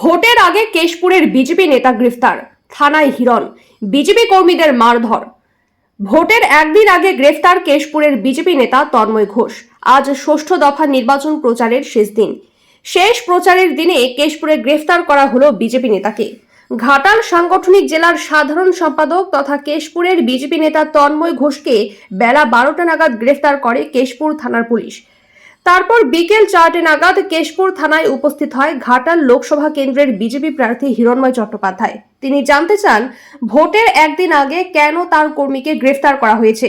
ভোটের আগে কেশপুরের বিজেপি নেতা গ্রেফতার, থানায় হিরণ, বিজেপি কর্মীদের মারধর। ভোটের একদিন আগে গ্রেফতার কেশপুরের বিজেপি নেতা তন্ময় ঘোষ। আজ ষষ্ঠ দফা নির্বাচন প্রচারের শেষ দিন। শেষ প্রচারের দিনে কেশপুরে গ্রেফতার করা হলো বিজেপি নেতাকে। ঘাটাল সাংগঠনিক জেলার সাধারণ সম্পাদক তথা কেশপুরের বিজেপি নেতা তন্ময় ঘোষকে বেলা বারোটা নাগাদ গ্রেফতার করে কেশপুর থানার পুলিশ। তারপর বিকেল চারটে নাগাদ কেশপুর থানায় উপস্থিত হয় ঘাটাল লোকসভা কেন্দ্রের বিজেপি প্রার্থী হিরণময় চট্টোপাধ্যায় তিনি জানতে চান ভোটের একদিন আগে কেন তার কর্মীকে গ্রেফতার করা হয়েছে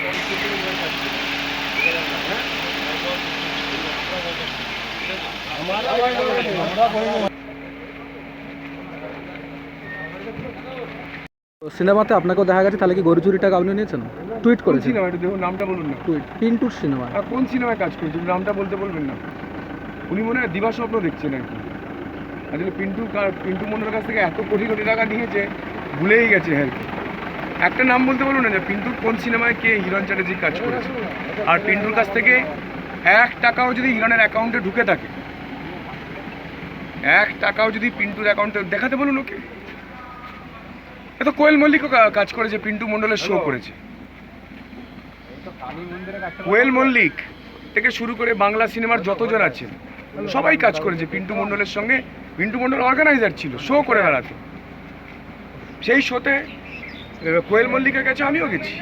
সিনেমাতে আপনাকেও দেখা গেছে তাহলে কি গরু চুরি টাকা আপনি নিয়েছেন? টুইট করেছেন। সিনেমা দেখুন নামটা বলুন না। টুইট পিন্টুর সিনেমা আর কোন সিনেমায় কাজ করেছেন? নামটা বলতে বলবেন না। উনি মনে হয় দিবা স্বপ্ন দেখছেন আর কি। আসলে পিন্টু পিন্টু মন্ডলের কাছ থেকে এত কোটি কোটি টাকা নিয়েছে ভুলেই গেছে আর কি। একটা নাম বলতে বলুন না যে পিন্টুর কোন সিনেমায় কে হিরণ চ্যাটার্জি কাজ করেছে? আর পিন্টুর কাছ থেকে এক টাকাও যদি হিরণের অ্যাকাউন্টে ঢুকে থাকে এক টাকাও যদি পিন্টুর অ্যাকাউন্টে দেখাতে বলুন ওকে। এ তো কোয়েল মল্লিকও কাজ করেছে পিন্টু মন্ডলের শো করেছে। কোয়েল মল্লিক থেকে শুরু করে বাংলা সিনেমার যতজন আছেন সবাই কাজ করেছে পিন্টু মণ্ডলের সঙ্গে। পিন্টু মণ্ডল অর্গানাইজার ছিল শো করে বেড়াতো। সেই শোতে কোয়েল মল্লিকের কাছে আমিও গেছি।